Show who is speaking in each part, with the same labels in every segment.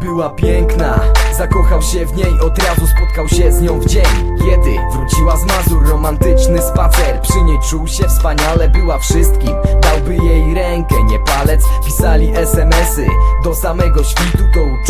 Speaker 1: była piękna. Zakochał się w niej, od razu spotkał się z nią w dzień. Kiedy wróciła z Mazur, romantyczny spacer. Przy niej czuł się wspaniale, była wszystkim. Dałby jej rękę, nie palec. Pisali smsy do samego świtu To uczucie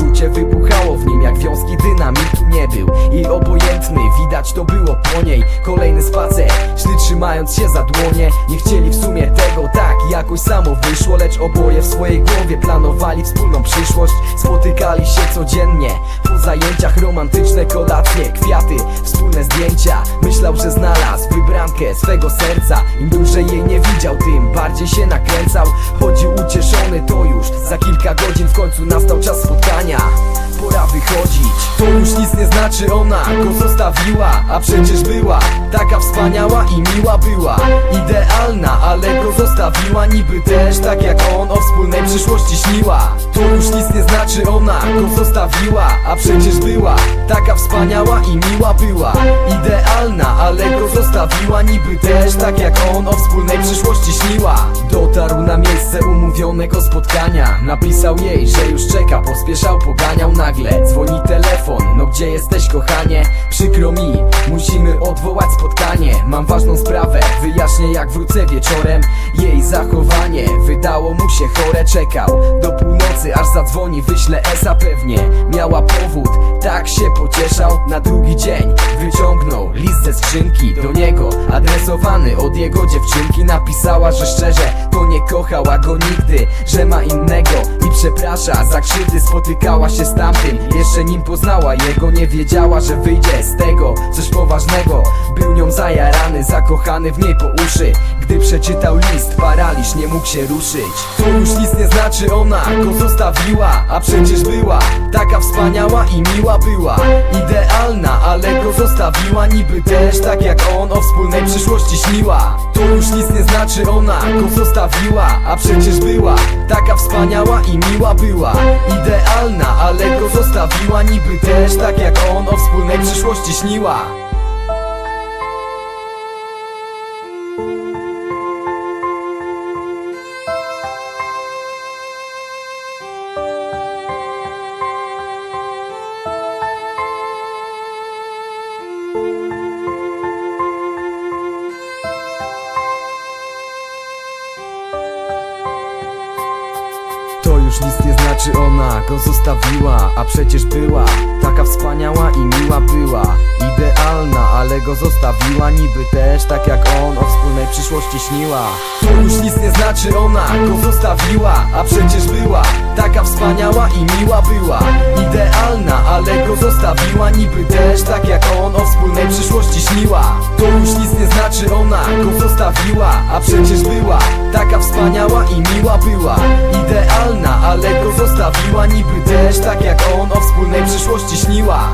Speaker 1: obojętny, widać to było po niej. Kolejny spacer, szli trzymając się za dłonie. Nie chcieli w sumie tego, tak jakoś samo wyszło Lecz oboje w swojej głowie planowali wspólną przyszłość. Spotykali się codziennie Po zajęciach romantyczne kolacje, kwiaty, wspólne zdjęcia. Myślał, że znalazł wybrankę swego serca. Im dłużej jej nie widział, tym bardziej się nakręcał znaczy, ona go zostawiła? A przecież była taka wspaniała i miła była. Idealna, ale go zostawiła Niby też tak jak on o wspólnej przyszłości śniła. To już nic nie znaczy, ona go zostawiła. A przecież była taka wspaniała i miła była. Idealna, ale go zostawiła Niby też tak jak on o wspólnej przyszłości śniła. Dotarł na miejsce umówionego spotkania. Napisał jej, że już czeka, pospieszał, poganiał nagle. Dzwoni telefon, no gdzie jesteś kochanie? Przykro mi, musimy odwołać spotkanie Mam ważną sprawę, wyjaśnię jak wrócę wieczorem. Jej zachowanie wydało mu się chore. Czekał do północy, aż zadzwoni, wyślę Esa pewnie. Miała powód, tak się pocieszał. Na drugi dzień wyciągnął list ze skrzynki Do niego. Adresowany od jego dziewczynki. Napisała, że szczerze to nie kochała go nigdy Że ma innego. I przeprasza za krzywdy. Spotykała się z tamtym, jeszcze nim poznała jego. Nie wiedziała, że wyjdzie z tego coś poważnego. Był nią zajarany, zakochany w niej po uszy. Gdy przeczytał list, paraliż nie mógł się ruszyć. To już nic nie znaczy, ona go zostawiła A przecież była taka wspaniała i miła była. Idealna, ale go zostawiła Niby też tak jak on o wspólnej przyszłości śniła. To już nic nie znaczy, ona go zostawiła A przecież była taka wspaniała i miła była. Idealna, ale go zostawiła Niby też tak jak on o wspólnej przyszłości śniła już nic nie znaczy, ona go zostawiła A przecież była taka wspaniała i miła była. Idealna, ale go zostawiła Niby też tak jak on o wspólnej przyszłości śniła. To już nic nie znaczy, ona go zostawiła A przecież była taka wspaniała i miła była. Idealna, ale go zostawiła Niby też tak jak on o wspólnej przyszłości śniła. To już nic nie znaczy, ona go zostawiła A przecież była taka wspaniała i miła była ale go zostawiła Niby też tak jak on. O wspólnej przyszłości śniła